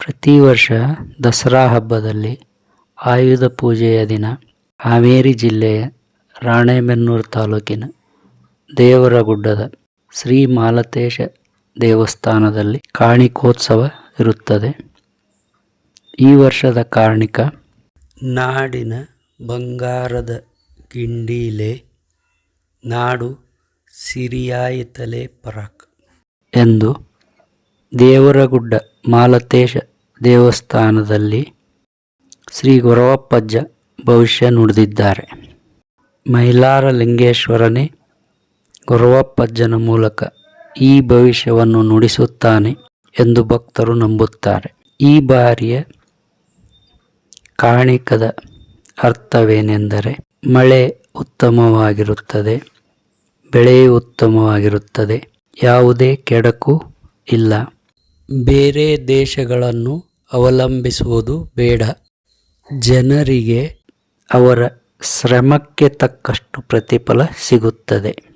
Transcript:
ಪ್ರತಿ ವರ್ಷ ದಸರಾ ಹಬ್ಬದಲ್ಲಿ ಆಯುಧ ಪೂಜೆಯ ದಿನ ಹಾವೇರಿ ಜಿಲ್ಲೆಯ ರಾಣೆಬೆನ್ನೂರು ತಾಲೂಕಿನ ದೇವರಗುಡ್ಡದ ಶ್ರೀ ಮಾಲತೇಶ ದೇವಸ್ಥಾನದಲ್ಲಿ ಕಾಣಿಕೋತ್ಸವ ಇರುತ್ತದೆ. ಈ ವರ್ಷದ ಕಾರಣಿಕ ನಾಡಿನ ಬಂಗಾರದ ಗಿಂಡೀಲೆ ನಾಡು ಸಿರಿಯಾಯಿತಲೆ ಪರಾಕ್ ಎಂದು ದೇವರಗುಡ್ಡ ಮಾಲತೇಶ ದೇವಸ್ಥಾನದಲ್ಲಿ ಶ್ರೀ ಗೊರವಪ್ಪಜ್ಜ ಭವಿಷ್ಯ ನುಡಿದಿದ್ದಾರೆ. ಮೈಲಾರ ಲಿಂಗೇಶ್ವರನೇ, ಗೊರವಪ್ಪಜ್ಜನ ಮೂಲಕ ಈ ಭವಿಷ್ಯವನ್ನು ನುಡಿಸುತ್ತಾನೆ ಎಂದು ಭಕ್ತರು ನಂಬುತ್ತಾರೆ. ಈ ಬಾರಿಯ ಕಾಣಿಕದ ಅರ್ಥವೇನೆಂದರೆ, ಮಳೆ ಉತ್ತಮವಾಗಿರುತ್ತದೆ, ಬೆಳೆ ಉತ್ತಮವಾಗಿರುತ್ತದೆ, ಯಾವುದೇ ಕೆಡಕು ಇಲ್ಲ. ಬೇರೆ ದೇಶಗಳನ್ನು ಅವಲಂಬಿಸುವುದು ಬೇಡ. ಜನರಿಗೆ ಅವರ ಶ್ರಮಕ್ಕೆ ತಕ್ಕಷ್ಟು ಪ್ರತಿಫಲ ಸಿಗುತ್ತದೆ.